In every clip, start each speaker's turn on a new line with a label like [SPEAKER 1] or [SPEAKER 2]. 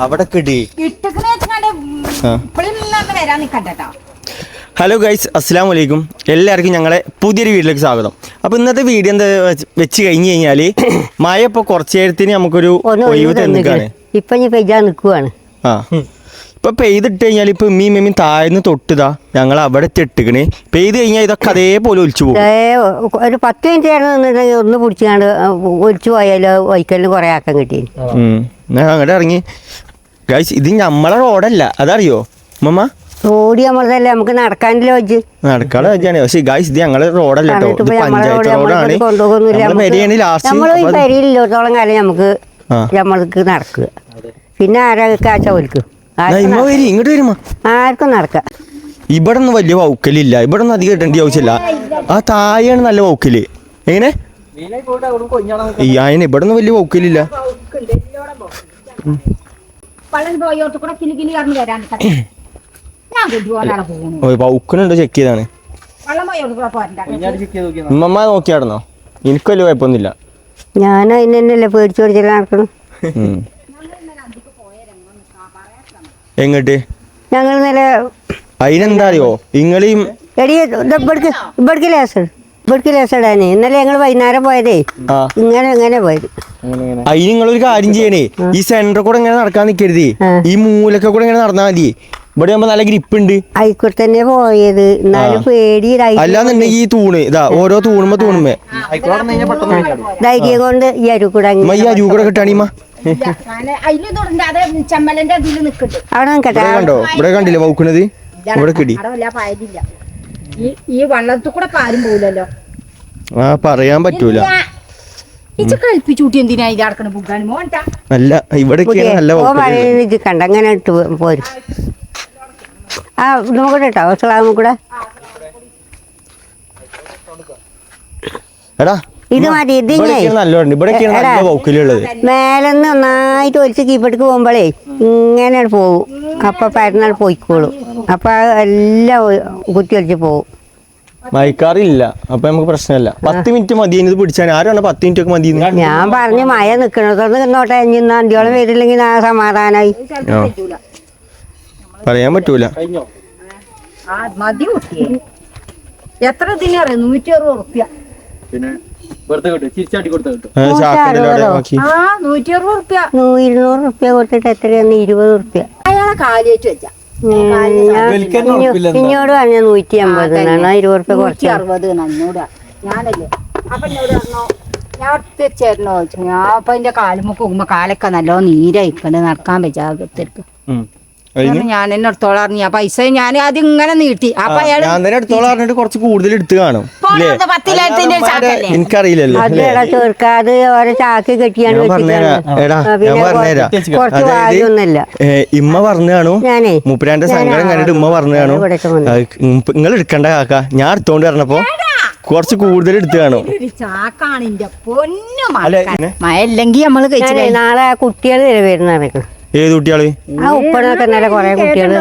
[SPEAKER 1] അവിടെ കിടി hello guys അസ്സാം വലൈക്കും എല്ലാവർക്കും ഞങ്ങളെ പുതിയൊരു വീട്ടിലേക്ക് സ്വാഗതം. അപ്പോൾ ഇന്നത്തെ വീഡിയോ എന്താ വെച്ച് കഴിഞ്ഞു കഴിഞ്ഞ് കഴിഞ്ഞാൽ മഴ ഇപ്പോൾ കുറച്ച് നേരത്തിന് നമുക്കൊരു ഒഴിവ്
[SPEAKER 2] തന്നിട്ടാണ്
[SPEAKER 1] തന്നിക്കാണ്.
[SPEAKER 2] ഇപ്പൊ പെയ്യാൻ നിൽക്കുവാണ്
[SPEAKER 1] ആ. ഇപ്പൊ പെയ്തിട്ട് കഴിഞ്ഞാൽ ഇപ്പൊ ഇമ്മീം മെമ്മീം താഴ്ന്ന് തൊട്ടുതാ ഞങ്ങൾ അവിടെ ഇട്ടിക്കണേ പെയ്ത് കഴിഞ്ഞാൽ ഇതൊക്കെ അതേപോലെ ഒലിച്ചു പോകും.
[SPEAKER 2] ഒരു പത്ത് മിനിറ്റ് നിന്നിട്ടുണ്ടെങ്കിൽ ഒന്ന് പിടിച്ചാണ്ട് ഒലിച്ചു പോയാലോ വൈക്കലിന് കുറെ ആക്കാൻ കിട്ടി
[SPEAKER 1] അങ്ങനെ അങ്ങോട്ട് ഇറങ്ങി. ഗൈസ് ഇത് നമ്മളെ റോഡല്ല. അതറിയോ? മമ്മ
[SPEAKER 2] റോഡ് നമ്മളതല്ലേ നമുക്ക് നടക്കാനില്ല വെച്ച്
[SPEAKER 1] നടക്കാളെ വെച്ചാണ് പക്ഷേ ഗൈസ് ഇത് ഞങ്ങളെ റോഡല്ല കേട്ടോ. ഇത് പഞ്ചായത്ത് റോഡാണ്. പെരിയാണ് ലാസ്റ്റ്
[SPEAKER 2] നമ്മൾ ഈ പെരിയില്ലോത്തോളം കാലം നമുക്ക്. നമ്മൾക്ക് നടക്കുക. പിന്നെ ആരാ കാച്ച ഒലിക്കും
[SPEAKER 1] ഇങ്ങോട്ട് വരുമോ
[SPEAKER 2] ആർക്കും നടക്കാം.
[SPEAKER 1] ഇവിടെ ഒന്നും വലിയ വൗക്കലില്ല. ഇവിടെ ഒന്നും അധികം ഇടേണ്ട ആവശ്യമില്ല. ആ താഴെയാണ് നല്ല വൗക്കൽ. എങ്ങനെ? ഈ അതിന് ഇവിടെ ഒന്നും വലിയ വൗക്കലില്ല.
[SPEAKER 3] വള്ളം പോയോട്ട് കൂടെ കിലി കിലി കറന്ന് വരാൻ ഞാൻ കൊണ്ടുപോകാനാണ്
[SPEAKER 1] ചെക്ക് ചെയ്താണ്
[SPEAKER 3] വള്ളം പോയോട്ട് കൂടെ പോരണ്ട.
[SPEAKER 1] ഉമ്മമ്മ നോക്കിയായിരുന്നോ? എനിക്ക് വലിയ കുഴപ്പമൊന്നുമില്ല.
[SPEAKER 2] ഞാൻ അതിനല്ലേ പേടിച്ചു പേടിച്ചിട്ട് നടക്കണം.
[SPEAKER 1] എങ്ങോട്ട്?
[SPEAKER 2] ഞങ്ങൾ ഇന്നലെ
[SPEAKER 1] അതിനെന്താ അറിയോ? ഇങ്ങളെയും
[SPEAKER 2] എടി ഇവിടേക്ക് ഇവിടേക്ക് ലേസർ ഇവിടേക്ക് ലേസർ ഇടാനേ. ഇന്നലെ ഞങ്ങൾ വൈകുന്നേരം പോയതേ. ഇങ്ങനെ ഇങ്ങനെ പോയത്.
[SPEAKER 1] അതിന് നിങ്ങളൊരു കാര്യം ചെയ്യണേ. ഈ സെന്റർ കൂടെ ഇങ്ങനെ നടക്കാൻ നിൽക്കരുത് ഈ മൂലൊക്കെ കൂടെ ഇങ്ങനെ നടന്നാൽ മതി. ഇവിടെ ആകുമ്പോ നല്ല ഗ്രിപ്പ് ഉണ്ട്
[SPEAKER 2] ആയിക്കോട്ടെ തന്നെ പോയത്. എന്നാലും പേടി
[SPEAKER 1] അല്ലാന്നുണ്ടെങ്കിൽ ഈ തൂണ്. ഇതാ ഓരോ തൂണുമ്പോ തൂണുമ്പേ.
[SPEAKER 2] ധൈര്യം കൊണ്ട് ഈ
[SPEAKER 1] അരുക്കൂടെ ഈ അരുക്കൂടെ കൂടെ കിട്ടാണിമ്മ കണ്ടോ? ഇവിടെ കണ്ടില്ലേ വൗക്കണത്? ഇവിടെ കിടി
[SPEAKER 3] അടവല്ല പായതില്ല ഈ ഈ വള്ളത്തിൽ കൂടെ പാരും പോലല്ലോ
[SPEAKER 1] ആ പറയാൻ പറ്റൂല.
[SPEAKER 3] ഇച്ച എന്തിനാ ഇത് അടക്കണ ബുക്കാണ് മോണ്ടാ
[SPEAKER 1] നല്ല
[SPEAKER 2] ഓ
[SPEAKER 1] വൗക്കൽ
[SPEAKER 2] പറയുന്നത് ഇത് കണ്ട അങ്ങനെ ഇട്ട് പോരും. ആ നോക്കട്ടെ കേട്ടോ സ്ലാമും കൂടെ.
[SPEAKER 1] എടാ
[SPEAKER 2] ഇത് മതി ഇത് മേലെന്ന് നന്നായിട്ട് ഒലിച്ച് കീപ്പടിക്ക് പോകുമ്പോഴേ ഇങ്ങനെ പോകും അപ്പൊ പരന്നാൾ പോയിക്കോളും. അപ്പൊ എല്ലാം കുത്തി ഒലിച്ച് പോകും
[SPEAKER 1] മയക്കാറില്ല. അപ്പൊ നമുക്ക് പ്രശ്നമില്ല. പത്ത് മിനിറ്റ് മതി ഇത് പിടിച്ചാൽ ആരാണ് പത്ത് മിനിറ്റ് ഒക്കെ മതി
[SPEAKER 2] ഞാൻ പറഞ്ഞു മഴ നിക്കണതൊന്ന് നിന്നോട്ടെ ഇനി വരില്ലെങ്കിൽ ഞാൻ സമാധാനായി.
[SPEAKER 1] പറയാൻ പറ്റൂല.
[SPEAKER 3] എത്ര ഇതിനറിയാം നൂറ്റി അറുപത് റുപ്യ
[SPEAKER 4] പിന്നെ
[SPEAKER 3] നൂറ്റി അറുപത്
[SPEAKER 2] ഇരുന്നൂറ് റുപ്യ കൊടുത്തിട്ട് എത്രയാന്ന് ഇരുപത് റുപ്യ
[SPEAKER 3] അയാളെ കാലിയേറ്റ് വെച്ച.
[SPEAKER 2] ഇഞ്ഞോട് പറഞ്ഞ നൂറ്റി അമ്പത് ഇരുപത് റുപ്യ കുറച്ച്.
[SPEAKER 3] അറുപത് ഞാനല്ലേ? അപ്പൊ എന്നോട് പറഞ്ഞോ ഞാൻ ചോദിച്ചു. ഞാൻ അപ്പൊ എന്റെ കാലുമ്പോ പോകുമ്പോ കാലൊക്കെ നല്ലോ നീരയിക്കണ്ട് നടക്കാൻ
[SPEAKER 1] ഉം.
[SPEAKER 3] ഞാൻ എന്നെ എടുത്തോളാം അറിഞ്ഞ. ആ പൈസ ഞാൻ അത് ഇങ്ങനെ നീട്ടി. അപ്പൊ
[SPEAKER 1] ഞാൻ തന്നെ അടുത്തോളം അറിഞ്ഞിട്ട് കുറച്ച് കൂടുതൽ എടുത്തു കാണും? എനിക്കറിയില്ലല്ലോ
[SPEAKER 2] ചേർക്കാതെ ഓരോ ചാക്ക് കെട്ടിയാണ്
[SPEAKER 1] ഇമ്മ പറഞ്ഞു കാണു.
[SPEAKER 2] ഞാനേ
[SPEAKER 1] മൂപ്പരാന്റെ സങ്കടം കണ്ടിട്ട് ഇമ്മ പറഞ്ഞു കാണു. നിങ്ങൾ എടുക്കണ്ട കാക്ക. ഞാൻ എടുത്തോണ്ട് പറഞ്ഞപ്പോ കുറച്ച് കൂടുതൽ എടുത്തു കാണും.
[SPEAKER 3] മഴ ഇല്ലെങ്കിൽ നമ്മൾ
[SPEAKER 2] നാളെ കുട്ടികൾ വരുന്ന
[SPEAKER 1] ഏത് കുട്ടികൾ?
[SPEAKER 2] ആ ഇന്നലെ കുറെ കുട്ടികൾ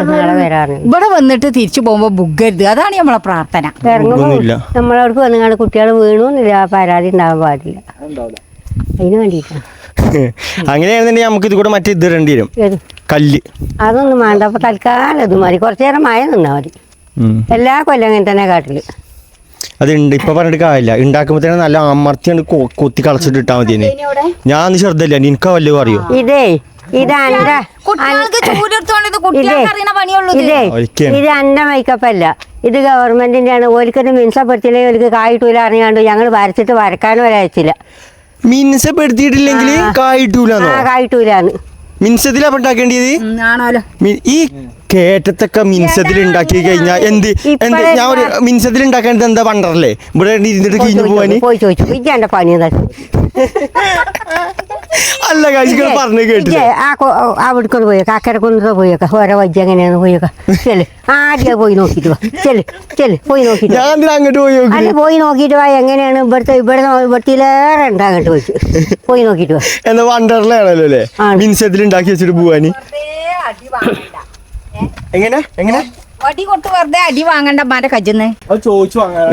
[SPEAKER 3] ഇവിടെ വന്നിട്ട് തിരിച്ചു പോകുമ്പോ ബുഗരുത് അതാണ് നമ്മളെ പ്രാർത്ഥന.
[SPEAKER 2] ഇറങ്ങുമ്പോ
[SPEAKER 1] ഒന്നുമില്ല
[SPEAKER 2] നമ്മളവിടേക്ക് വന്നുകൊണ്ട് കുട്ടികൾ വീണോന്നില്ല ആ പരാതി ഉണ്ടാവാൻ പാടില്ല. അതിന് വേണ്ടിയിട്ടാണ്
[SPEAKER 1] അങ്ങനെയാണെന്നുണ്ടെങ്കിൽ നമുക്ക് ഇത് കൂടെ മറ്റേ ഇത് ഇടേണ്ടി വരും. കല്ല്.
[SPEAKER 2] അതൊന്നും വേണ്ട. അപ്പൊ തൽക്കാലം ഇത് മതി. കുറച്ചു നേരം മഴ നിന്നാ മതി.
[SPEAKER 1] ഉം.
[SPEAKER 2] എല്ലാ കൊല്ലം അങ്ങനെ തന്നെ കാട്ടിൽ.
[SPEAKER 1] അതുണ്ട്. ഇപ്പൊ പറഞ്ഞിട്ട് കാര്യമില്ല. ഉണ്ടാക്കുമ്പോ തന്നെ നല്ല അമർത്തിയാണ് കൊത്തി കളച്ചിട്ട് ഇട്ടാ മതി ഞാൻ അന്ന് ചെറുതല്ല എനിക്ക് വല്ലതും അറിയോ?
[SPEAKER 2] ഇതേ ഇത് അന്റെ
[SPEAKER 3] കുട്ടികൾക്ക് ചൂടെടുത്തോണ്ട് ഇത്
[SPEAKER 2] ഇതേ അന്റെ മേക്കപ്പ് അല്ല. ഇത് ഗവൺമെന്റിന്റെ ആണ് ഓലിക്കൊരു മിൻസപ്പെടുത്തിയില്ലെങ്കിൽ ഓലിക്ക് കായിട്ടൂല അറിയാണ്ട് ഞങ്ങൾ വരച്ചിട്ട് വരക്കാനും വരെ അയച്ചില്ല.
[SPEAKER 1] മിൻസപ്പെടുത്തിയിട്ടില്ലെങ്കിൽ കായിട്ടൂലെന്നോ?
[SPEAKER 2] ആ കായിട്ടൂലാന്ന്.
[SPEAKER 1] മിൻസത്തിലാ ഉണ്ടാക്കേണ്ടത്? ഈ കേട്ടത്തൊക്കെ മിൻസത്തിൽ ഉണ്ടാക്കി കഴിഞ്ഞാൽ എന്ത് എന്ത് ഞാൻ ഒരു മിൻസത്തിൽ ഉണ്ടാക്കേണ്ടത് എന്താ പണ്ടറല്ലേ? ഇവിടെ ഇരുന്നിട്ട് കിഞ്ഞു പോവാൻ
[SPEAKER 2] പോയി ചോദിച്ചു. എന്റെ പണി എന്താ
[SPEAKER 1] അല്ല കാശികൾ പറഞ്ഞു കേട്ടില്ല?
[SPEAKER 2] ആ അവിടേക്കൊന്ന് പോയോ കൊണ്ടത് പോയേക്ക ഓരോ വജ്ജ എങ്ങനെയാണ് പോയേക്ക ചെൽ. ആദ്യം പോയി നോക്കിട്ട് വാ. ചെൽ ചെൽ പോയി നോക്കിട്ട് വാ.
[SPEAKER 1] ഞാൻ അങ്ങോട്ട് പോയി
[SPEAKER 2] അല്ല പോയി നോക്കിട്ട് വാ എങ്ങനെയാണ് ഇവിടുത്തെ ഇവിടെ ഇവിടത്തിലേറെ ഉണ്ട് അങ്ങോട്ട് പോയി. പോയി നോക്കിട്ട് വാ.
[SPEAKER 1] എന്നാ വണ്ടർലാണല്ലോ അല്ലേ. മിൻസത്തിൽ ഉണ്ടാക്കി വെച്ചിട്ട് പോവാന്. എങ്ങനെ? എങ്ങനെ?
[SPEAKER 3] വടി വെറുതെ അടി വാങ്ങണ്ട കജ്ജിന്ന്.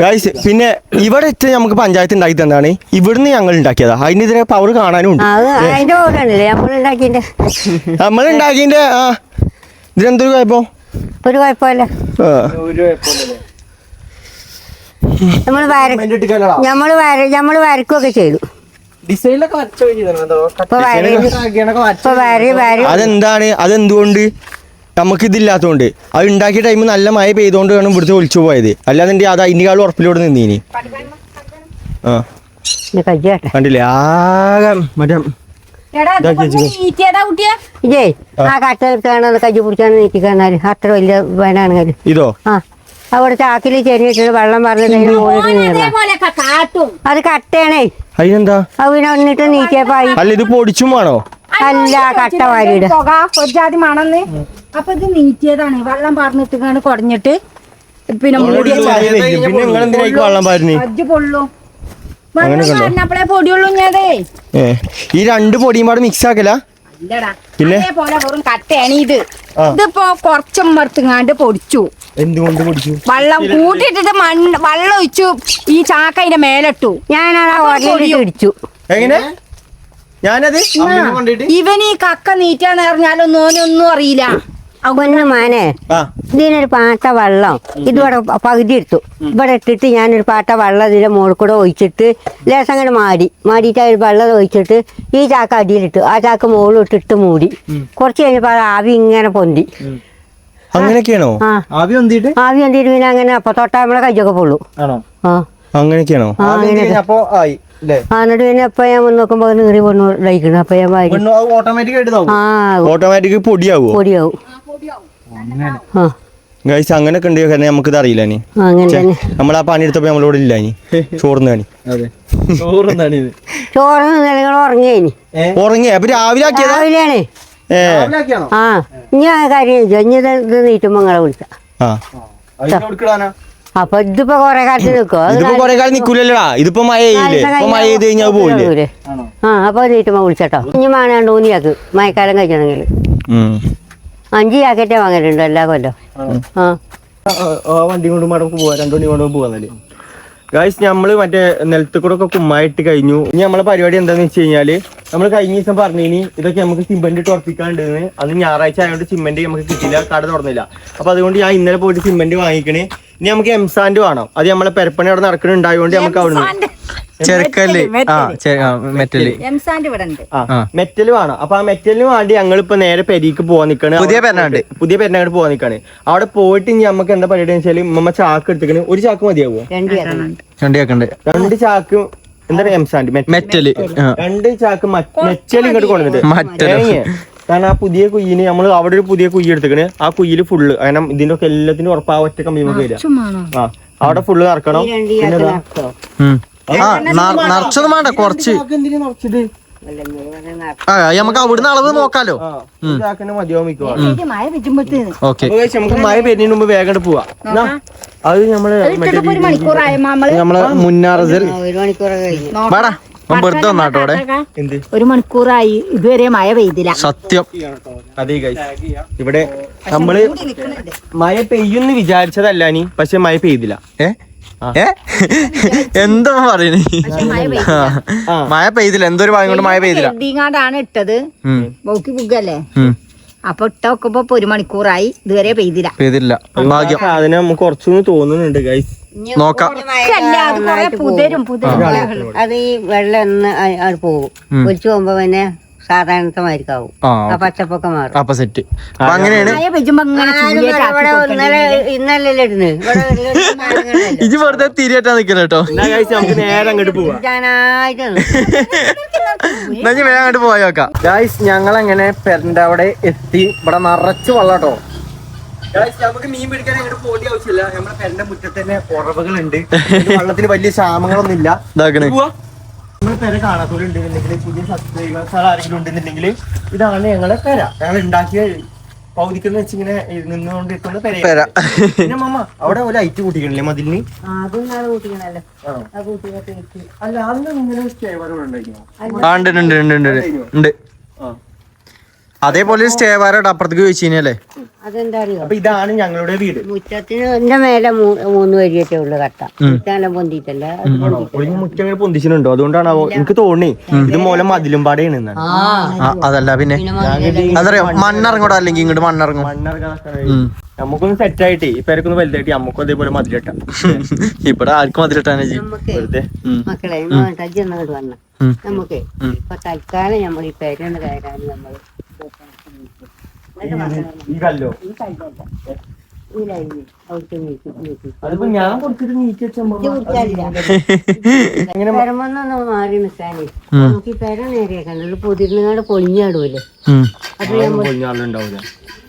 [SPEAKER 1] ഗൈസ് പിന്നെ ഇവിടെ എത്തി നമുക്ക് പഞ്ചായത്ത് ഉണ്ടാക്കി തന്നാണ് ഇവിടുന്ന് ഞങ്ങൾ ഉണ്ടാക്കിയതാ. അതിനെതിരെ പവർ കാണാനും ഉണ്ട്
[SPEAKER 2] അത് അതിന്റെ കൂടെ ഉണ്ടല്ലേ നമ്മൾ ഉണ്ടാക്കിന്റെ
[SPEAKER 1] നമ്മൾ ഉണ്ടാക്കിന്റെ ആ ഇതിനെന്തൊരു കുഴപ്പം?
[SPEAKER 2] ഒരു കുഴപ്പമില്ല.
[SPEAKER 1] ആ.
[SPEAKER 2] നമ്മൾ വര നമ്മൾ വര നമ്മൾ വരക്കുകയൊക്കെ ചെയ്തു.
[SPEAKER 4] ഡിസൈനിലൊക്കെ വരച്ച കഴിഞ്ഞതോ
[SPEAKER 2] ഇപ്പൊ വര ഇപ്പൊ വര വര
[SPEAKER 1] അതെന്താണ്? അതെന്തുകൊണ്ട്? നമുക്ക് ഇതില്ലാത്തതുകൊണ്ട് അത് ഉണ്ടാക്കിയ ടൈം നല്ല മഴ പെയ്തുകൊണ്ടാണ് ഇവിടുത്തെ ഒളിച്ചു പോയത്. അല്ലാതെ അത് അതിനേക്കാളും ഉറപ്പിലൂടെ നിന്നീനി. ആ. കണ്ടില്ലേ? ആകെ മറ്റേ
[SPEAKER 2] അത്ര വലിയ വനാണെങ്കിൽ
[SPEAKER 1] ഇതോ?
[SPEAKER 2] ആ. അവിടെ ചാക്കിൽ ചെരിഞ്ഞിട്ട് വെള്ളം പറഞ്ഞിട്ട് അത് കട്ടയാണേ.
[SPEAKER 1] അതിനെന്താ?
[SPEAKER 2] അത് പിന്നെ വന്നിട്ട് നീക്കിയപ്പോ
[SPEAKER 1] അല്ല ഇത് പൊടിച്ചും വേണോ?
[SPEAKER 2] അല്ല കട്ട വാരിയിട
[SPEAKER 3] പുക ഒരു ജാതി മണന്ന് അപ്പൊ ഇത് നീറ്റിയതാണ്. വെള്ളം പറഞ്ഞിട്ട് കുടഞ്ഞിട്ട് പിന്നെ മൂടി
[SPEAKER 1] വെള്ളം പാരുന്നേ?
[SPEAKER 3] അജ്ജ് പൊള്ളു.
[SPEAKER 1] ഈ രണ്ട് പൊടിയും പാടെ മിക്സ് ആക്കല? പിന്നെ?
[SPEAKER 3] വെറും കട്ടയാണ് ഇത്. ഇതിപ്പോ കുറച്ചും മറുത്തുങ്ങാണ്ട് പൊടിച്ചു.
[SPEAKER 1] എന്തുകൊണ്ട് പൊടിച്ചു?
[SPEAKER 3] വെള്ളം കൂട്ടിയിട്ടിട്ട് മണ്ണ് വെള്ളം ഒഴിച്ചു ഈ ചാക്ക അതിന്റെ മേലിട്ടു.
[SPEAKER 2] ഞാൻ ആ ഓടലിട്ട് ഇടിച്ചു
[SPEAKER 1] എങ്ങനെ? ഞാനത്
[SPEAKER 3] ഇവൻ ഈ കക്ക നീറ്റാന്ന് പറഞ്ഞാലൊന്നും ഓനൊന്നും അറിയില്ല.
[SPEAKER 2] മാനെ
[SPEAKER 1] ആ.
[SPEAKER 2] ഇതിനൊരു പാട്ട വെള്ളം ഇതിവിടെ പകുതി എടുത്തു. ഇവിടെ ഇട്ടിട്ട് ഞാനൊരു പാട്ട വെള്ളം ഇതിന്റെ മുകളിൽ കൂടെ ഒഴിച്ചിട്ട് ലേശം അങ്ങനെ മാടി. മാടിയിട്ട് അതിൽ വെള്ളം ഒഴിച്ചിട്ട് ഈ ചാക്ക അടിയിലിട്ടു. ആ ചാക്ക് മുകളിൽ ഇട്ടിട്ട് മൂടി. കുറച്ച് കഴിഞ്ഞപ്പോൾ ആവി ഇങ്ങനെ പൊന്തി.
[SPEAKER 1] അങ്ങനെയൊക്കെയാണോ?
[SPEAKER 4] ആവി വന്നിട്ട്
[SPEAKER 2] ആവി എന്തിട്ട് പിന്നെ അങ്ങനെ അപ്പൊ തൊട്ടാ നമ്മളെ കയ്യൊക്കെ പൊള്ളു.
[SPEAKER 4] ആണോ?
[SPEAKER 2] ആ.
[SPEAKER 1] അങ്ങനെയൊക്കെയാണോ?
[SPEAKER 4] അപ്പൊ ആയി.
[SPEAKER 2] എന്നിട്ട് പിന്നെ അപ്പൊ ഞാൻ വന്ന് നോക്കുമ്പോ നീറി പൊണ്ണു ഇതായിക്കണം. അപ്പൊ ഞാൻ
[SPEAKER 4] ഓട്ടോമാറ്റിക്
[SPEAKER 1] പൊടിയാവോ?
[SPEAKER 2] പൊടിയാവും.
[SPEAKER 1] ഗൈസ് അങ്ങനെയൊക്കെ ഉണ്ട്. കാരണം നമുക്കിത് അറിയില്ല ഇനി. നമ്മൾ ആ പണി എടുത്തപ്പോ നമ്മളോട് ഇല്ല ഇനി. ചോർന്ന് കണി
[SPEAKER 2] ഇനി.
[SPEAKER 1] ഉറങ്ങി അപ്പൊ രാവിലെ
[SPEAKER 2] രാവിലെയാണ്.
[SPEAKER 4] ആക്കിയാണോ?
[SPEAKER 2] ആ ഞാൻ കാര്യം ഇനി നീട്ടുമ്പോ നിങ്ങളെ വിളിച്ച
[SPEAKER 1] ആ.
[SPEAKER 2] അപ്പൊ ഇതിപ്പോ കൊറേ കാലത്ത് നിൽക്കോ
[SPEAKER 1] ഇതിപ്പോ കൊറേ കാലം നിക്കൂലല്ലടാ. ഇതിപ്പോ മഴ ചെയ്യില്ലേ ഇപ്പൊ മഴ ചെയ്ത് കഴിഞ്ഞാൽ പോയില്ലേ
[SPEAKER 2] ആ അപ്പൊ നീറ്റുമ്പോ വിളിച്ചട്ടോ ഇനി മാനാണ്ട് ഊനിയാക്ക് മഴക്കാലം കഴിക്കണമെങ്കിൽ. അഞ്ച് ജാക്കറ്റേ വാങ്ങലുണ്ട് എല്ലാ കൊല്ലം. ആ.
[SPEAKER 1] വണ്ടി കൊണ്ട് മടക്ക് പോവാ. രണ്ടു വണ്ടി കൊണ്ട് പോവാന്നല്ലേ ഗായ്സ് നമ്മൾ മറ്റേ നിലത്ത് കൂടെ ഒക്കെ കുമ്മായിട്ട് കഴിഞ്ഞു. ഇനി നമ്മളെ പരിപാടി എന്താന്ന് വെച്ച് കഴിഞ്ഞാൽ നമ്മൾ കഴിഞ്ഞ ദിവസം പറഞ്ഞിനി ഇതൊക്കെ നമുക്ക് സിമെന്റ് ഇട്ട് അത് അന്ന് ഞായറാഴ്ച ആയതുകൊണ്ട് സിമെന്റ് നമുക്ക് കിട്ടില്ല കട തുറന്നില്ല. അപ്പൊ അതുകൊണ്ട് ഞാൻ ഇന്നലെ പോയിട്ട് സിമെന്റ് വാങ്ങിക്കണേ. ഇനി നമുക്ക് എംസാൻഡ് വേണം അത് നമ്മളെ പെരപ്പണി അവിടെ നടക്കണുണ്ടായതുകൊണ്ട് നമുക്ക് അവിടുന്ന്
[SPEAKER 5] ചെറുക്കല്ല് ആ ചെ- ആ,
[SPEAKER 3] മെറ്റൽ.
[SPEAKER 1] ആ മെറ്റൽ വേണം. അപ്പൊ ആ മെറ്റലിന് വേണ്ടി ഞങ്ങൾ ഇപ്പൊ നേരെ പെരിക്ക് പോവാൻ നിക്കാണ്.
[SPEAKER 5] പുതിയ
[SPEAKER 1] പെരുന്നാട്
[SPEAKER 5] പെരുന്നാണ്ട്.
[SPEAKER 1] പുതിയ പെരുന്നാണ്ട് പോവാൻ നിക്കാണ്. അവിടെ പോയിട്ട് ഇനി നമുക്ക് എന്താ പരിപാടി വെച്ചാൽ ഉമ്മ ചാക്ക് എടുത്തിക്കണ് ഒരു ചാക്ക് മതിയാവോ?
[SPEAKER 2] രണ്ട്
[SPEAKER 5] ചണ്ടിയാക്കണ്ട്
[SPEAKER 1] രണ്ട് ചാക്ക് എന്താ എംസാൻഡ്?
[SPEAKER 5] മെറ്റൽ.
[SPEAKER 1] രണ്ട് ചാക്ക് മെറ്റൽ ഇങ്ങോട്ട് കൊണ്ടുവന്നിട്ട്. കാരണം ആ പുതിയ കുയ്യിന് നമ്മൾ അവിടെ ഒരു പുതിയ കുയ്യ് എടുത്തിക്കണ്. ആ കുയ്യിൽ ഫുള്ള് കാരണം ഇതിന്റെ ഒക്കെ എല്ലാത്തിനും ഉറപ്പ് ആ ഒറ്റ കമ്പി നമുക്ക് വരിക. ആ അവിടെ ഫുള്ള്
[SPEAKER 2] രണ്ട്
[SPEAKER 1] പിന്നെ.
[SPEAKER 5] ആ വേണ്ട കുറച്ച്. ആ നമുക്ക് അവിടുന്ന് അളവ് നോക്കാലോ. ഓക്കെ.
[SPEAKER 1] നമുക്ക് മഴ പെരുന്നതിന് മുമ്പ് വേഗം പോവാ. അത്
[SPEAKER 2] നമ്മൾ നമ്മൾ മുന്നാറസിൽ
[SPEAKER 5] വേടാ. വെറുതെ വന്നാട്ടോ അവിടെ?
[SPEAKER 1] എന്ത്?
[SPEAKER 3] ഒരു മണിക്കൂറായി ഇതുവരെ മഴ പെയ്തില്ല.
[SPEAKER 5] സത്യം.
[SPEAKER 1] അതെ ഗൈസ് ഇവിടെ നമ്മൾ മഴ പെയ്യുന്ന് വിചാരിച്ചതല്ല നീ പക്ഷെ മഴ പെയ്തില്ല.
[SPEAKER 5] ഏ? ഏ? എന്താ പറയണേ
[SPEAKER 3] മഴ പെയ്തില്ല.
[SPEAKER 5] എന്തോ ഒരു ഭാഗം കൊണ്ട് മഴ പെയ്തില്ല?
[SPEAKER 3] ഇട്ടത്. ബോക്കി. അപ്പൊ ഇട്ട വെക്കുമ്പോ ഇപ്പൊ ഒരു മണിക്കൂറായി. ഇതുവരെ പെയ്തില്ല.
[SPEAKER 5] പെയ്തില്ല. ഭാഗ്യം.
[SPEAKER 1] സാധനം നമുക്ക് കുറച്ചൊന്ന് തോന്നുന്നുണ്ട് ഗൈസ്
[SPEAKER 5] നോക്കാം.
[SPEAKER 3] അല്ല അത് കൊറേ പുതരും പുതരും
[SPEAKER 2] അത് ഈ വെള്ളം ഒന്ന് പോകും ഒലിച്ചു പോകുമ്പോ പിന്നെ സാധാരണത്തെ
[SPEAKER 5] ആ
[SPEAKER 2] പച്ചപ്പൊക്കെ മാറും.
[SPEAKER 5] അപ്പൊ സെറ്റ്. അപ്പൊ അങ്ങനെയാണ്
[SPEAKER 2] ഇടുന്നത്.
[SPEAKER 5] ഇജ് വെറുതെ തിരിയേറ്റാ കേട്ടോ
[SPEAKER 1] നമുക്ക് നേരെ അങ്ങോട്ട് പോവാം.
[SPEAKER 5] എന്നാ വേഗം അങ്ങോട്ട് പോയോക്കാം
[SPEAKER 1] ഗൈസ് ഞങ്ങൾ അങ്ങനെ പെരന്റെ അവിടെ എത്തി. ഇവിടെ നിറച്ച് വള്ളട്ടോ. നമുക്ക് മീൻ പിടിക്കാൻ അങ്ങോട്ട് പോകേണ്ട ആവശ്യമില്ല. നമ്മുടെ പെരന്റെ മുറ്റത്തന്നെ ഉറവുകളുണ്ട്. വള്ളത്തിന് വലിയ ക്ഷാമങ്ങളൊന്നും ഇല്ല നമ്മൾ പെര കാണാത്തവരുണ്ടെന്നുണ്ടെങ്കിൽ പുതിയ സബ്സ്ക്രൈബേഴ്സ് ആരെങ്കിലും ഉണ്ടെന്നുണ്ടെങ്കിൽ ഇതാണ് ഞങ്ങളെ പെര. ഞങ്ങൾ ഉണ്ടാക്കിയ പൗതിക്കെന്ന് വെച്ചിങ്ങനെ നിന്നുകൊണ്ടിരിക്കുന്ന പെര
[SPEAKER 5] പെര.
[SPEAKER 1] പിന്നെ മമ്മ അവിടെ ഒരു ഐറ്റ് കൂട്ടിക്കണില്ലേ മതിലിന്. അല്ല അന്ന് ഇങ്ങനെ സ്റ്റേ ഉണ്ടായിരുന്നു?
[SPEAKER 5] ആ ഉണ്ട് ഉണ്ട് ഉണ്ട് ഉണ്ട് അതേപോലെ സ്റ്റേ വാരോട്ട് അപ്പുറത്തേക്ക് ചോദിച്ചു കഴിഞ്ഞാലേ
[SPEAKER 2] അതെന്താ അറിയോ
[SPEAKER 1] അപ്പൊ ഇതാണ് ഞങ്ങളുടെ വീട്.
[SPEAKER 2] മുറ്റത്തിന് എന്റെ മേലെ മൂന്ന് വരിയൊക്കെ ഉള്ളു കട്ട. പൊന്തിയിട്ടില്ല.
[SPEAKER 1] ഒരു മുറ്റം അങ്ങനെ പൊന്തിച്ചിട്ടുണ്ടോ? അതുകൊണ്ടാണ് എനിക്ക് തോന്നി ഇത് മൂലം മതിലും പാടെയാണ്
[SPEAKER 5] അതല്ല പിന്നെ? അതറിയോ? മണ്ണിറങ്ങൂടാ അല്ലെങ്കിൽ ഇങ്ങോട്ട് മണ്ണിറങ്ങും.
[SPEAKER 1] നമുക്കൊന്ന് സെറ്റ് ആയിട്ട് ഈ പേരൊക്കെ വലുതായിട്ട് നമുക്കും അതേപോലെ മതിലിട്ടാ.
[SPEAKER 5] ഇവിടെ ആർക്കും മതിലിട്ടാ ജി
[SPEAKER 1] വെറുതെ.
[SPEAKER 2] മക്കളെ. നമുക്ക് ഇപ്പൊ തൽക്കാലം നമ്മൾ ഈ പേരൊന്ന് കയറാൻ നമ്മൾ
[SPEAKER 1] ഈ കല്ലോ.
[SPEAKER 2] ഈ കല്ലല്ല ഈ ലൈനിൽ അവിടുത്തെ നീക്കി നീക്കി
[SPEAKER 1] അതിപ്പോ ഞാൻ കൊടുത്തിട്ട് നീക്കി വെച്ച
[SPEAKER 2] ഇത് കുടിക്കാനില്ല
[SPEAKER 1] അങ്ങനെ
[SPEAKER 2] പെരമൊന്നൊന്ന് മാറി നിൽക്കാനേ. നമുക്ക് ഈ പെര നേരെ കണ്ടു പൊതിരുന്നുകാണ്ട് പൊളിഞ്ഞാടൂല്ലേ? അത് നമ്മൾ
[SPEAKER 1] പൊളിഞ്ഞാളുണ്ടാവില്ല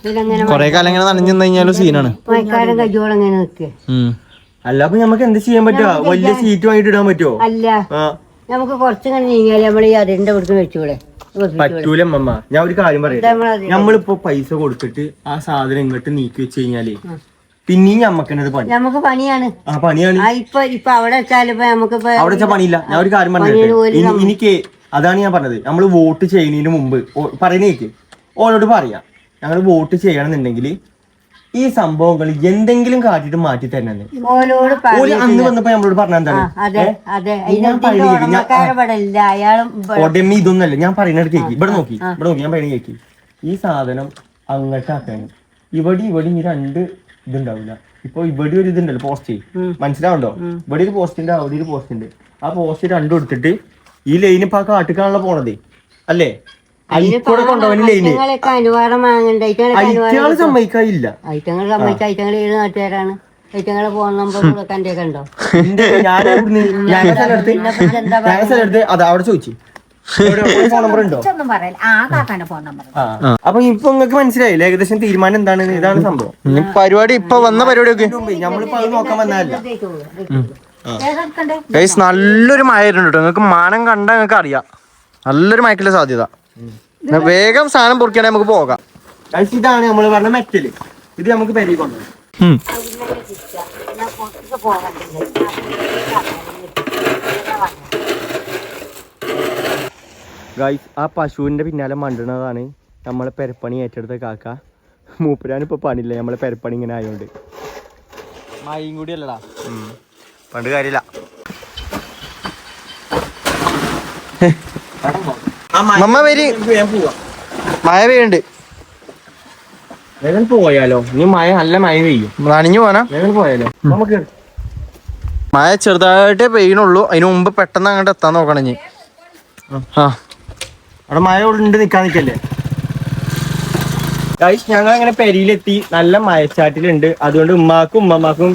[SPEAKER 2] ഇതിലങ്ങനെ
[SPEAKER 5] കൊറേ കാലം ഇങ്ങനെ നനഞ്ഞു കഴിഞ്ഞാലും സീനാണ്.
[SPEAKER 2] മഴക്കാലം കജോളം അങ്ങനെ നിൽക്കേ.
[SPEAKER 1] അല്ല അപ്പൊ നമുക്ക് എന്ത് ചെയ്യാൻ പറ്റുക വലിയ സീറ്റ് വാങ്ങിട്ട് ഇടാൻ പറ്റുമോ
[SPEAKER 2] അല്ല. നമുക്ക് കുറച്ചിങ്ങനെ കഴിഞ്ഞാൽ നമ്മൾ ഈ അതിന്റെ ഇവിടുന്ന് വെച്ചൂടെ?
[SPEAKER 1] പറ്റൂല. അമ്മ ഞാൻ ഒരു കാര്യം
[SPEAKER 2] പറയാം
[SPEAKER 1] നമ്മളിപ്പോ പൈസ കൊടുത്തിട്ട് ആ സാധനം ഇങ്ങോട്ട് നീക്കി വെച്ച് കഴിഞ്ഞാൽ പിന്നെയും ഞമ്മക്കത് പണി?
[SPEAKER 2] നമുക്ക് പണിയാണ്.
[SPEAKER 1] ആ പണിയാണ്?
[SPEAKER 2] ഇപ്പൊ ഇപ്പൊ അവിടെ വെച്ചാലിപ്പോ നമുക്ക്
[SPEAKER 1] അവിടെ വെച്ചാൽ പണിയില്ല. ഞാൻ ഒരു കാര്യം പറഞ്ഞു എനിക്ക് അതാണ് ഞാൻ പറഞ്ഞത്. നമ്മൾ വോട്ട് ചെയ്യുന്നതിന് മുമ്പ് പറയുന്നേക്ക്. ഓരോട് പറയാം. ഞങ്ങൾ വോട്ട് ചെയ്യണമെന്നുണ്ടെങ്കിൽ ഈ സംഭവങ്ങൾ എന്തെങ്കിലും കാട്ടിട്ട് മാറ്റി തരണം
[SPEAKER 2] ഓലോട്
[SPEAKER 1] അന്ന് വന്നപ്പോ നമ്മളോട് പറഞ്ഞ എന്താണ്?
[SPEAKER 2] അയാളും
[SPEAKER 1] ഇതൊന്നല്ല. ഞാൻ പറയുന്നത് കേക്ക്. ഇവിടെ നോക്കി. ഇവിടെ നോക്കി. ഞാൻ പറയുന്നത് കേക്ക്. ഈ സാധനം അങ്ങോട്ട് ആക്കാൻ. ഇവിടെ ഇവിടെ ഈ രണ്ട് ഇതുണ്ടാവില്ല. ഇപ്പൊ ഇവിടെ ഒരു ഇതുണ്ടല്ലോ പോസ്റ്റ് മനസ്സിലാവുണ്ടോ? ഇവിടെ ഒരു പോസ്റ്റ് ഉണ്ട് അവിടെ ഒരു പോസ്റ്റ് ഉണ്ട്. ആ പോസ്റ്റ് രണ്ടും എടുത്തിട്ട് ഈ ലൈൻ ഇപ്പൊ ആ കാട്ടിക്കാണല്ലോ പോണത്. അല്ലേ? അയിക്കൂടെ
[SPEAKER 2] അനുവാദം
[SPEAKER 1] സമ്മതിക്കാനില്ല
[SPEAKER 2] ഐറ്റങ്ങൾ സമ്മതിച്ച ഐറ്റങ്ങൾ ഏത് നാട്ടുകാരാണ്? ഐറ്റങ്ങളെ ഫോൺ നമ്പർ കൂടെ കണ്ടേ കണ്ടോ
[SPEAKER 1] എന്റെ സ്ഥലത്ത് അത് അവിടെ ചോദിച്ചു. ഫോൺ നമ്പർ ഉണ്ടോ?
[SPEAKER 3] ഒന്നും പറയല്ല. ആ കാക്കാന്റെ ഫോൺ നമ്പർ.
[SPEAKER 1] ആ. അപ്പൊ ഇപ്പൊ നിങ്ങക്ക് മനസ്സിലായില്ല? ഏകദേശം തീരുമാനം എന്താണ്? ഇതാണ് സംഭവം.
[SPEAKER 5] പരിപാടി ഇപ്പൊ വന്ന പരിപാടിയൊക്കെ.
[SPEAKER 1] നമ്മളിപ്പോ അത് നോക്കാൻ വന്നതല്ല.
[SPEAKER 5] നല്ലൊരു മഴ ഇരുന്നു കേട്ടോ. നിങ്ങൾക്ക് മാനം കണ്ട നിങ്ങൾക്ക് അറിയാം. നല്ലൊരു മയക്കില്ല സാധ്യത. വേഗം സാധനം പൊറിക്കണേ നമുക്ക് പോകാം.
[SPEAKER 1] ഇതാണ് നമ്മൾ പറഞ്ഞ മെറ്റൽ ഇത് നമുക്ക് പെരി കൊണ്ടുപോകും. ഗൈസ് ആ പശുവിന്റെ പിന്നാലെ മണ്ടണതാണ് നമ്മളെ പെരപ്പണി ഏറ്റെടുത്ത കാക്ക. മൂപ്പരാനിപ്പോ ഇപ്പൊ പണിയില്ല നമ്മളെ പെരപ്പണി ഇങ്ങനെ ആയതുകൊണ്ട്
[SPEAKER 5] മായും കൂടി അല്ലടാ. പണ്ട് കാര്യമില്ല നമ്മ വരി. മഴ പെയ്യുണ്ട്.
[SPEAKER 1] വേഗം പോയാലോ? ഇനി മഴ നല്ല മഴ പെയ്യും.
[SPEAKER 5] നനഞ്ഞു പോനാ
[SPEAKER 1] വേഗം പോയാലോ? നമുക്ക്
[SPEAKER 5] മഴ ചെറുതായിട്ടേ പെയ്യണുള്ളൂ. അതിനു മുമ്പ് പെട്ടെന്ന് അങ്ങോട്ട് എത്താൻ നോക്കണം ഇനി. ആ.
[SPEAKER 1] അവിടെ മഴ ഉണ്ട് നിക്കാൻ നിക്കല്ലേ? ഞങ്ങൾ അങ്ങനെ പെരിയിലെത്തി. നല്ല മഴച്ചാട്ടിലുണ്ട് അതുകൊണ്ട് ഉമ്മാക്കും ഉമ്മമാക്കും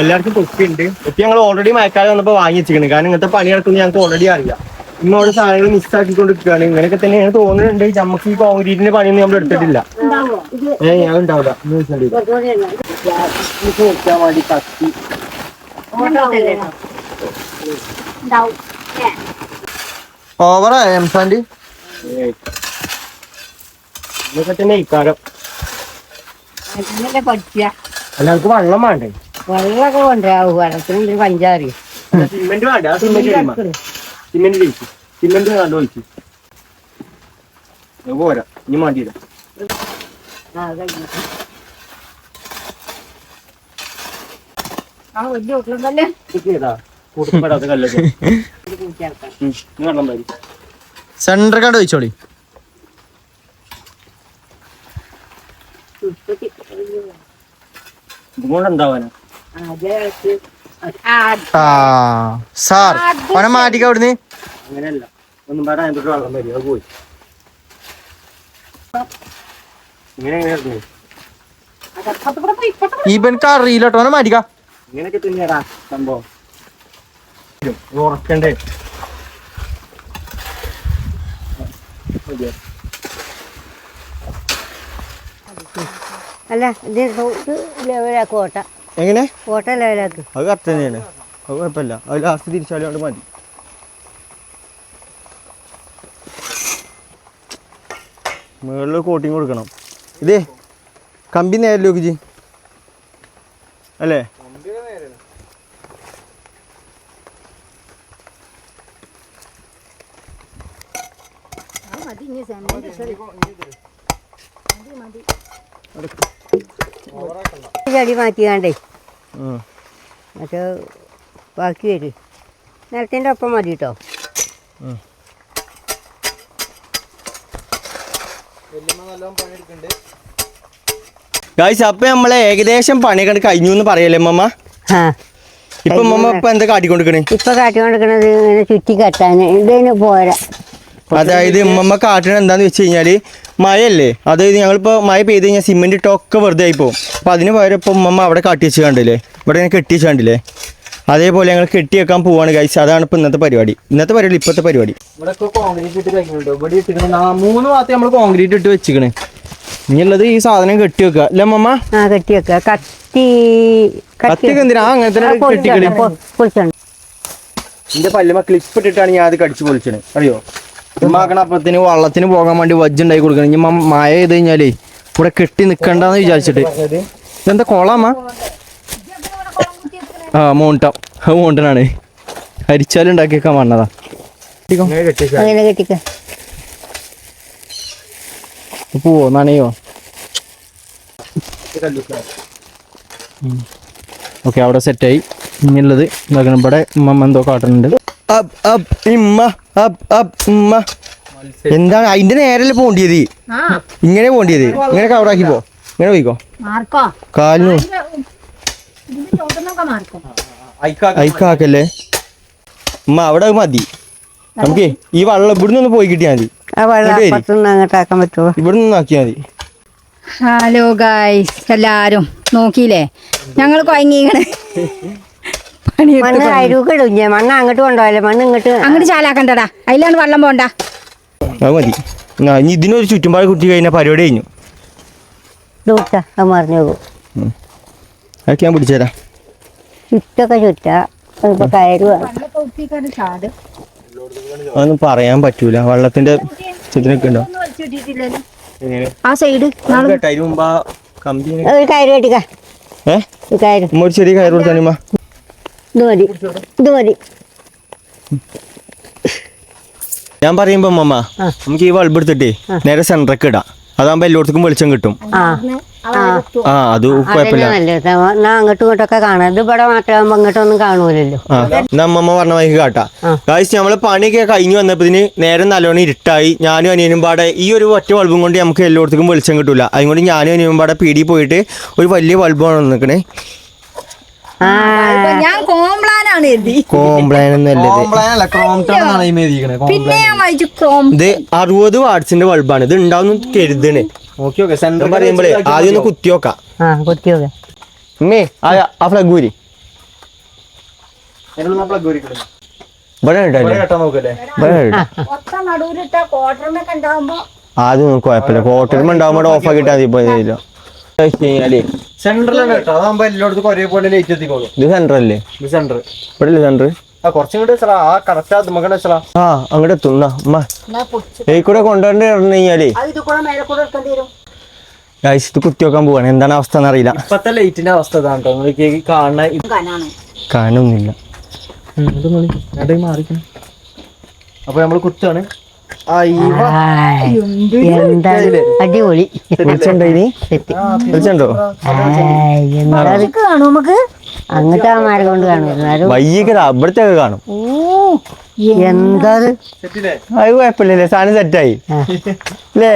[SPEAKER 1] എല്ലാവർക്കും തൊപ്പിയുണ്ട്. ഇപ്പൊ ഞങ്ങൾ ഓൾറെഡി മഴക്കാലം വന്നപ്പോ വാങ്ങി വെച്ചിരിക്കുന്നത് കാരണം ഇങ്ങനത്തെ പണി നടക്കുന്നത് ഞങ്ങൾക്ക് ഓൾറെഡി അറിയാം. ഇന്നോട് സാധനങ്ങൾ മിസ്സാക്കിക്കൊണ്ടിരിക്കുകയാണ് ഇങ്ങനെയൊക്കെ തന്നെയാണ് തോന്നുന്നുണ്ട്. നമുക്ക് ഈ കോൺക്രീറ്റിന്റെ പണിയൊന്നും നമ്മൾ എടുത്തിട്ടില്ല. ഏ ഞാൻ ഉണ്ടാവില്ല
[SPEAKER 5] ഓവറാ എംസാൻഡ്.
[SPEAKER 1] ഇതൊക്കെ തന്നെ ഇക്കാരം.
[SPEAKER 2] അങ്ങനെ പഠിക്കുക.
[SPEAKER 1] അല്ല നമുക്ക് വെള്ളം വേണ്ടേ?
[SPEAKER 2] വെള്ളമൊക്കെ വേണ്ടേ? വെള്ളത്തിന് പഞ്ചാറി
[SPEAKER 1] സിമെന്റ് വേണ്ട? ആ സിമെന്റ്. സിമെന്റ് ഒഴിച്ചു സിമെന്റ് നല്ല ഒഴിച്ചു പോരാ ഇനി മാറ്റിയില്ല
[SPEAKER 5] സെന്റർ കണ്ട് വെച്ചോളി.
[SPEAKER 1] ഇതുകൊണ്ട് എന്താവാനാ
[SPEAKER 5] ആ സാർ ഓനെ മാറ്റിക്ക അവിടുന്ന്
[SPEAKER 1] അങ്ങനെയല്ല ഒന്നും പാടാ അതിന്റെ വെള്ളം വരും അത് പോയി
[SPEAKER 5] ഇവൻക്ക് അറിയില്ല കേട്ടോ ഓനെ മാറ്റിക്ക
[SPEAKER 1] ഇങ്ങനെയൊക്കെ തന്നെയാടാ സംഭവം ഉറക്കണ്ടേ
[SPEAKER 2] അല്ല ഇത് കോട്ട
[SPEAKER 1] എങ്ങനെ? അത് കറക്റ്റ് തന്നെയാണ്. അത് കുഴപ്പമില്ല. അത് ലാസ്റ്റ് തിരിച്ചാലും കൊണ്ട് മതി. മുകളിൽ കോട്ടിങ് കൊടുക്കണം. ഇതേ കമ്പി നേരെ ജി അല്ലേ?
[SPEAKER 2] ചെടി മാറ്റിയാണ്ടേ. മറ്റേ ബാക്കി വരും. നിലത്തിന്റെ ഒപ്പം മതി കേട്ടോ.
[SPEAKER 1] ഗായ്സ് അപ്പൊ നമ്മളെ ഏകദേശം പണി കണ്ട് കഴിഞ്ഞു എന്ന് പറയല്ലേ മമ്മ ഇപ്പൊ മമ്മ ഇപ്പൊ എന്താ കാട്ടിക്കൊണ്ടിരിക്കണേ?
[SPEAKER 2] ഇപ്പൊ കാട്ടിക്കൊണ്ടിരിക്കണത് ഇങ്ങനെ ചുറ്റി കെട്ടാൻ ഇതിന് പോരാ.
[SPEAKER 1] അതായത് ഉമ്മമ്മ കാട്ടണ എന്താന്ന് വെച്ച് കഴിഞ്ഞാൽ മഴയല്ലേ? അത് ഞങ്ങളിപ്പോൾ മഴ പെയ്ത് കഴിഞ്ഞാൽ സിമെന്റ് ഇട്ടൊക്കെ വെറുതെ ആയി പോകും അപ്പൊ അതിന് പകരം ഇപ്പോൾ ഉമ്മമ്മ അവിടെ കാട്ടി വെച്ച് കണ്ടില്ലേ? ഇവിടെ ഇങ്ങനെ കെട്ടി വെച്ച് കണ്ടില്ലേ? അതേപോലെ ഞങ്ങൾ കെട്ടി വെക്കാൻ പോവാണ് ഗൈസ് അതാണ് ഇപ്പോൾ ഇന്നത്തെ പരിപാടി. ഇന്നത്തെ പരിപാടി ഇപ്പോഴത്തെ പരിപാടി.
[SPEAKER 4] ഇവിടെ കോൺക്രീറ്റ് ഇട്ട് കഴിഞ്ഞിട്ടുണ്ട് ഇവിടെ ഇട്ടിക്കണ മൂന്ന് ഭാഗത്ത് നമ്മൾ കോൺക്രീറ്റ് ഇട്ട് വെച്ചിക്കണേ. ഇനിയുള്ളത് ഈ സാധനം കെട്ടി വെക്കുക അല്ലേ മമ്മ
[SPEAKER 2] ആ കെട്ടി വെക്കുക കത്തി
[SPEAKER 1] കത്തിയൊക്കെ എന്തിനാ? അങ്ങനെ കെട്ടിക്കളി എന്റെ പല്ലുമ ക്ലിപ്പ് ഇട്ടിട്ടാണ് ഞാൻ അത് കടിച്ചു പൊളിച്ചത്. അറിയോ? ഉമ്മാക്കണ അപ്പത്തിന് വള്ളത്തിന് പോകാൻ വേണ്ടി വജ്ജ് ഉണ്ടാക്കി കൊടുക്കണം. ഇനി മഴ ചെയ്ത് കഴിഞ്ഞാലേ ഇവിടെ കെട്ടി നിക്കണ്ടെന്ന് വിചാരിച്ചിട്ട്. ഇതെന്താ കൊളാമ്മ ആ മോണ്ടം. മോണ്ടനാണ്. ഹരിച്ചാലും ഉണ്ടാക്കിയേക്കാൻ വന്നതാ. പോവോ? നനയോ? ഓക്കെ അവിടെ സെറ്റായി ഇനിയുള്ളത് ഇതാക്കണം. ഇവിടെ ഉമ്മ എന്തോ കാട്ടുന്നുണ്ട്. അബ് അബ് ഇമ്മ അബ് അബ് ഉമ്മ എന്താണ് അതിന്റെ നേരല്ലേ പോണ്ടിയത്? ഇങ്ങനെ പോണ്ടിയത്. ഇങ്ങനെ കവറാക്കി പോ. ഇങ്ങനെ പോയിക്കോ.
[SPEAKER 3] മാർക്കോ?
[SPEAKER 1] കാലിനു.
[SPEAKER 3] ഇതിന് ചോട്ടുന്നൊക്കെ മാർക്കോ
[SPEAKER 1] അയക്കാക്കല്ലേ ഉമ്മ അവിടെ മതി. നമുക്ക് ഈ വെള്ളം ഇവിടുന്ന് ഒന്ന് പോയി കിട്ടിയാൽ മതി. ഇവിടുന്ന് ആക്കിയാൽ മതി.
[SPEAKER 3] ഹലോ ഗായ്സ് എല്ലാരും നോക്കിയില്ലേ? ഞങ്ങൾ കൊയങ്ങിക്കണ്
[SPEAKER 2] മണ്ണ് അരുക്കിടും മണ്ണ് അങ്ങോട്ട് കൊണ്ടുപോയല്ലേ മണ്ണ് ഇങ്ങോട്ട്
[SPEAKER 3] അങ്ങോട്ട് ചാലാക്കണ്ടടാ അതിലാണ് വെള്ളം പോണ്ട.
[SPEAKER 1] അത് മതി. ഇനി ഇതിനൊരു ചുറ്റുമ്പാട് കുട്ടി കഴിഞ്ഞ പരിപാടി കഴിഞ്ഞു.
[SPEAKER 2] മറിഞ്ഞു പോകും.
[SPEAKER 1] അതൊക്കെ ഞാൻ പിടിച്ചുതരാം
[SPEAKER 2] ചുറ്റൊക്കെ ചുറ്റ. ഇപ്പൊ.
[SPEAKER 1] അതൊന്നും പറയാൻ പറ്റൂല. വെള്ളത്തിന്റെ ഉണ്ടോ?
[SPEAKER 3] ആ സൈഡ്
[SPEAKER 1] കമ്പി
[SPEAKER 2] ഒരു കയറ് കെട്ടിക്കാ.
[SPEAKER 1] ഏ
[SPEAKER 2] ഒരു
[SPEAKER 1] ചെറിയ കയറ് കൊടുത്താനുമ്മ
[SPEAKER 2] ഇത് മതി. ഇത് മതി.
[SPEAKER 1] ഞാൻ പറയുമ്പോ
[SPEAKER 2] മമ്മ.
[SPEAKER 1] നമുക്ക് ഈ ബൾബ് എടുത്തിട്ടേ നേരെ സെൻട്രക്ക് ഇടാം. അതാകുമ്പോ എല്ലായിടത്തും വെളിച്ചം കിട്ടും.
[SPEAKER 2] ആ.
[SPEAKER 1] അത് കുഴപ്പമില്ല.
[SPEAKER 2] അങ്ങോട്ടും ഇങ്ങോട്ടൊക്കെ കാണാം. ഇത് ഇവിടെ മാത്രമാകുമ്പോ ഇങ്ങോട്ടൊന്നും കാണൂലല്ലോ.
[SPEAKER 1] ആ എന്നാ അമ്മമ്മ പറഞ്ഞ വൈകി കാട്ടാ. കാശ് നമ്മൾ പണിയൊക്കെ കഴിഞ്ഞു വന്നപ്പോ നേരെ നല്ലോണം ഇരുട്ടായി. ഞാനും അനിയനും പാടെ ഈ ഒരു ഒറ്റ ബൾബും കൊണ്ട് നമുക്ക് എല്ലായിടത്തും വെളിച്ചം കിട്ടൂല. അതുകൊണ്ട് ഞാനും അനിയനും പാടെ പീടി പോയിട്ട് ഒരു വലിയ ബൾബാണ് നിൽക്കണേ
[SPEAKER 3] ഞാൻ കോംപ്ലാനാണ് എഴുതി
[SPEAKER 1] കോംപ്ലാൻ
[SPEAKER 3] പിന്നെ ഞാൻ വായിച്ചു ക്രോം
[SPEAKER 1] ഇത് അറുപത് വാട്സിന്റെ ബൾബാണ്. ഇത് ഉണ്ടാവും കരുതണേ.
[SPEAKER 4] ഓക്കെ ഓക്കെ
[SPEAKER 1] ഞാൻ
[SPEAKER 4] സെന്റർ
[SPEAKER 1] പറയുമ്പോഴേ ആദ്യം ഒന്ന് കുത്തി നോക്കാം.
[SPEAKER 2] ആ കുത്തിയോക്കെ
[SPEAKER 1] ഉമ്മേ ആ ഫ്ലഗ് ഊരി. ആദ്യം കുഴപ്പമില്ല. കോട്ടരുമ്പോ ഉണ്ടാവുമ്പോ ഓഫ് ആക്കിയിട്ട്
[SPEAKER 4] കഴിഞ്ഞാൽ കേട്ടോ. അതാകുമ്പോ എല്ലായിടത്തും ഒരേപോലെ ലൈറ്റ് എത്തിക്കോളും.
[SPEAKER 1] ഇത് സെന്ററല്ലേ
[SPEAKER 4] ഇത് സെന്റർ
[SPEAKER 1] ഇവിടെ സെന്റർ
[SPEAKER 4] ആ കുറച്ചും കൂടെ വെച്ചാ ആ കറക്റ്റ് അത് മകൻ വെച്ചാ
[SPEAKER 1] ആ അങ്ങോട്ട് എത്തും. അമ്മ ഉമ്മ.
[SPEAKER 3] എന്നാ പൊടിച്ച്
[SPEAKER 1] ഈ കൂടെ കൊണ്ടുവരേണ്ടി പറഞ്ഞു കഴിഞ്ഞാലേ.
[SPEAKER 3] അത് ഇത് കൂടെ മേലെ കൂടെ എടുക്കേണ്ടി
[SPEAKER 1] ഗൈസ് ഇത് കുത്തി വെക്കാൻ പോവാണ്. എന്താണ് അവസ്ഥ എന്നറിയില്ല.
[SPEAKER 4] ഇപ്പത്തെ ലൈറ്റിന്റെ അവസ്ഥ ഇതാണ് കേട്ടോ. കാണുന്ന
[SPEAKER 1] കാണുന്നില്ല
[SPEAKER 4] മാറിക്കണം. അപ്പൊ നമ്മൾ കുത്താണ്.
[SPEAKER 2] എന്താ അടിപൊളി. അങ്ങനത്തെ ആ മാർഗം കൊണ്ട് കാണും.
[SPEAKER 1] അവിടത്തെ കാണും.
[SPEAKER 2] എന്താ ഇത്?
[SPEAKER 1] അത് കുഴപ്പമില്ലല്ലേ? സാധനം സെറ്റായി. അല്ലേ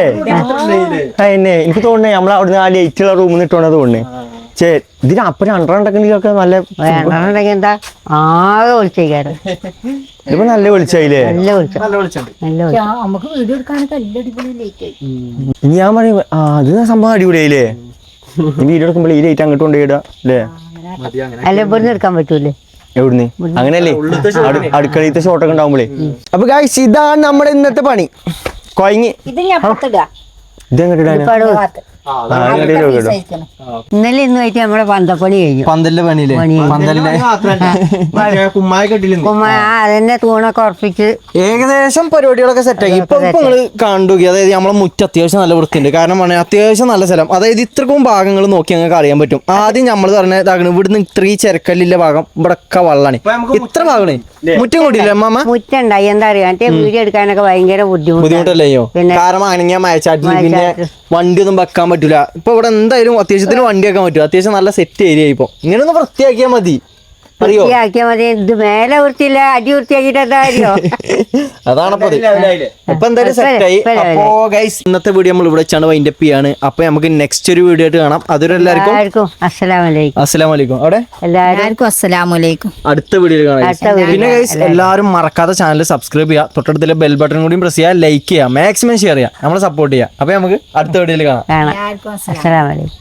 [SPEAKER 1] അതന്നെ എനിക്ക് തോന്നുന്നേ നമ്മൾ അവിടുന്ന് ആ ലൈറ്റുള്ള റൂമിൽ നിന്ന് ഇട്ടോണത് തോന്നുന്നേ. ചേ ഇതിന് അപ്പന അണ്ടറുണ്ടെങ്കിലൊക്കെ നല്ല
[SPEAKER 2] വേണമെന്നുണ്ടെങ്കിൽ എന്താ? ആകെ വിളിച്ചേക്കാരം.
[SPEAKER 1] ഇപ്പൊ നല്ല വിളിച്ചായില്ലേ?
[SPEAKER 2] നല്ല വിളിച്ച.
[SPEAKER 4] നല്ല വെളിച്ചുണ്ട്.
[SPEAKER 2] നല്ല വിളിച്ച.
[SPEAKER 3] നമുക്ക് വീഡിയോ എടുക്കാനൊക്കെ എല്ലാ അടിപൊളി ലേറ്റ് ആയി.
[SPEAKER 1] ഇനി ഞാൻ പറയും അത് സംഭവം അടിപൊളിയായില്ലേ? വീഡിയോ എടുക്കുമ്പോൾ ഈ ലൈറ്റ് അങ്ങോട്ട് കൊണ്ടുപോയിടാ അല്ലേ?
[SPEAKER 4] മതി അങ്ങനെ.
[SPEAKER 2] അല്ല ഇവിടുന്ന് എടുക്കാൻ പറ്റൂലേ?
[SPEAKER 1] എവിടുന്ന്? അങ്ങനെയല്ലേ അടു- അടുക്കളയിലത്തെ ഷോട്ടൊക്കെ ഉണ്ടാവുമ്പോളേ. അപ്പൊ ഗായ്സ് ഇതാണ് നമ്മുടെ ഇന്നത്തെ പണി. കൊയങ്ങി.
[SPEAKER 3] ഇത് ഞാൻ പുറത്തിടുക
[SPEAKER 2] ഇന്നലെ ഇന്ന് ആയിട്ട് നമ്മളെ പന്തപ്പണി കഴിഞ്ഞു.
[SPEAKER 4] പന്തലിന്റെ പണിയില്ലേ?
[SPEAKER 2] പണി.
[SPEAKER 4] പന്തലിന്റെ
[SPEAKER 1] കുമ്മായ
[SPEAKER 2] തൂണൊക്കെ ഉറപ്പിച്ച്.
[SPEAKER 5] ഏകദേശം പരിപാടികളൊക്കെ സെറ്റാക്കി ഇപ്പൊ ഇപ്പൊ നിങ്ങൾ കണ്ടുകി അതായത് നമ്മളെ മുറ്റ അത്യാവശ്യം നല്ല വൃത്തിയുണ്ട്. കാരണം പറഞ്ഞാൽ അത്യാവശ്യം നല്ല സ്ഥലം. അതായത് ഇത്രക്കും ഭാഗങ്ങൾ നോക്കി ഞങ്ങൾക്ക് അറിയാൻ പറ്റും. ആദ്യം നമ്മൾ പറഞ്ഞ ഇതാകണം ഇവിടുന്ന് ഇത്രയും ചെരക്കല്ലില്ല ഭാഗം ഇവിടെ ഒക്കെ വള്ളാണ് ഇത്ര ഭാഗമാണ് മുറ്റം കൂടിയില്ലേ അമ്മ
[SPEAKER 2] മുറ്റുണ്ടായി എന്താ അറിയാം? വീഡിയോ എടുക്കാനൊക്കെ ഭയങ്കര ബുദ്ധിമുട്ട്
[SPEAKER 5] ബുദ്ധിമുട്ടല്ലേ കാരണം അനങ്ങിയ മയച്ചാട്ടിൽ പിന്നെ. വണ്ടിയൊന്നും വെക്കാൻ പറ്റില്ല ഇപ്പൊ ഇവിടെ എന്തായാലും അത്യാവശ്യത്തിന് വണ്ടി വെക്കാൻ പറ്റും അത്യാവശ്യം നല്ല സെറ്റ് ഏരിയ ഇപ്പൊ. ഇങ്ങനെ ഒന്ന് വൃത്തിയാക്കിയാൽ മതി.
[SPEAKER 2] വൃത്തിയാക്കിയാൽ മതി. ഇത് മേലെ വൃത്തിയില്ല അടി വൃത്തിയാക്കിട്ട് എന്താ കാര്യോ?
[SPEAKER 5] അതാണപ്പോ അത്. ഇപ്പൊ എന്തായാലും
[SPEAKER 2] ഇപ്പൊ
[SPEAKER 5] സെറ്റ് ആയി. അപ്പോ ഗൈസ് ഇന്നത്തെ വീഡിയോ നമ്മൾ ഇവിടെ വെച്ചാണ് വൈൻഡപ്പ് ചെയ്യാണ്. അപ്പൊ നമുക്ക് നെക്സ്റ്റ് ഒരു വീഡിയോ ആയിട്ട് കാണാം. അതൊരു എല്ലാവർക്കും
[SPEAKER 2] എല്ലാവർക്കും അസ്സലാമലൈക്കും
[SPEAKER 5] അവിടെ?
[SPEAKER 3] എല്ലാവർക്കും അസ്സലാമലൈക്കും
[SPEAKER 5] അടുത്ത വീഡിയോയിൽ കാണാം പിന്നെ ഗൈസ് എല്ലാവരും മറക്കാതെ ചാനൽ സബ്സ്ക്രൈബ് ചെയ്യുക. തൊട്ടടുത്തുള്ള ബെൽ ബട്ടൺ കൂടി പ്രസ് ചെയ്യുക. ലൈക്ക് ചെയ്യുക. മാക്സിമം ഷെയർ ചെയ്യുക. നമ്മളെ സപ്പോർട്ട് ചെയ്യുക. അപ്പൊ നമുക്ക് അടുത്ത വീഡിയോയിൽ കാണാം.
[SPEAKER 2] അസ്സലാമലൈക്കും